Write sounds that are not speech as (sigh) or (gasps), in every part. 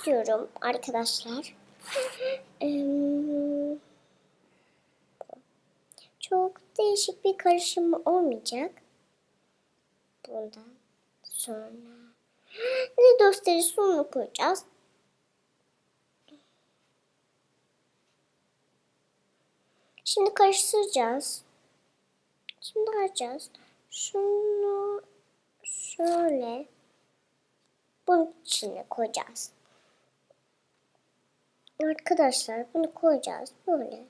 istiyorum arkadaşlar. (laughs) Çok değişik bir karışım olmayacak. Bundan sonra (gasps) ne dostları sonuna koyacağız. Şimdi karıştıracağız. Şimdi açacağız. Şunu şöyle bunun içine koyacağız. Arkadaşlar bunu koyacağız. Böyle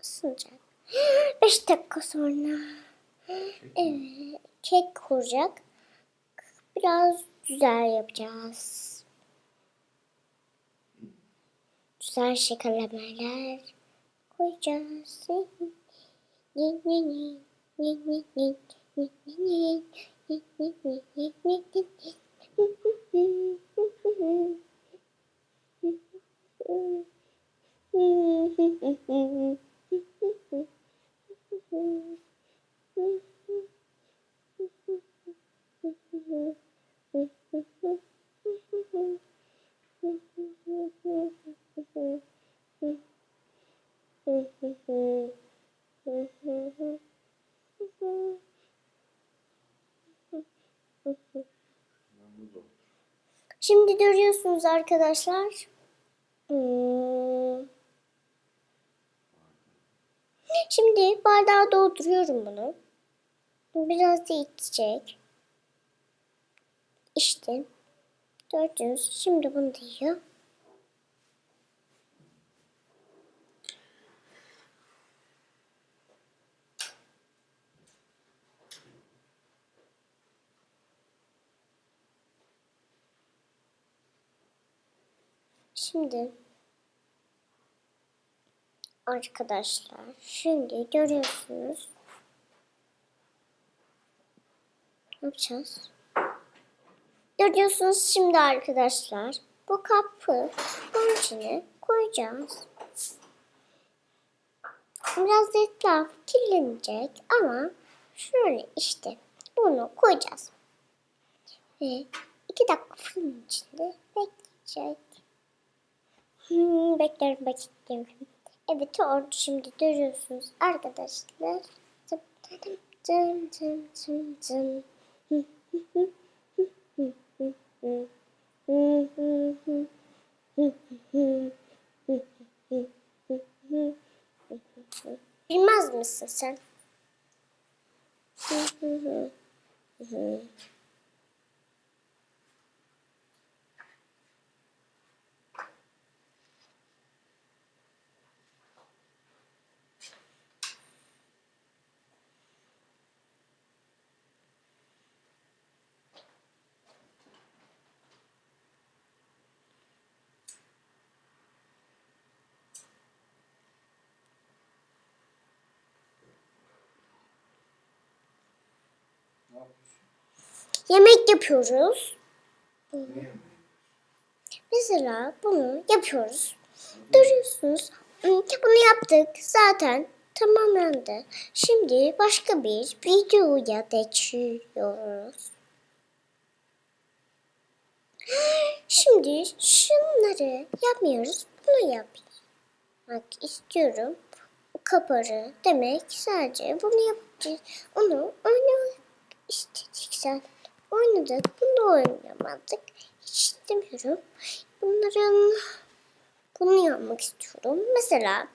ısınacak. (gasps) 5 dakika sonra evet, kek kuracak. Biraz güzel yapacağız. Güzel şekerlemeler koyacağız. Şimdi görüyorsunuz arkadaşlar. Şimdi bardağa dolduruyorum bunu. Biraz da içecek. İşte. Gördünüz. Şimdi bunu da yiyor. Şimdi arkadaşlar şimdi görüyorsunuz. Ne yapacağız? Görüyorsunuz şimdi arkadaşlar. Bu kapı bunun içine koyacağız. Biraz da etraf kirlenecek ama şöyle işte bunu koyacağız. Ve iki dakika fırın içinde bekleyecek. Hmm, beklerim bekliyorum. Evet oldu şimdi görüyorsunuz arkadaşlar. Dım dım dım dım dım dım. Bilmez misin sen? Yemek yapıyoruz. Mesela bunu yapıyoruz. Görüyorsunuz. Bunu yaptık. Zaten tamamlandı. Şimdi başka bir videoya geçiyoruz. Şimdi şunları yapmıyoruz. Bunu yapmak istiyorum. Kaparı demek sadece bunu yapacağız. Onu oynamak istedik. Oynadık. Bunu oynamadık. Hiç istemiyorum. Bunların bunu yapmak istiyorum. Mesela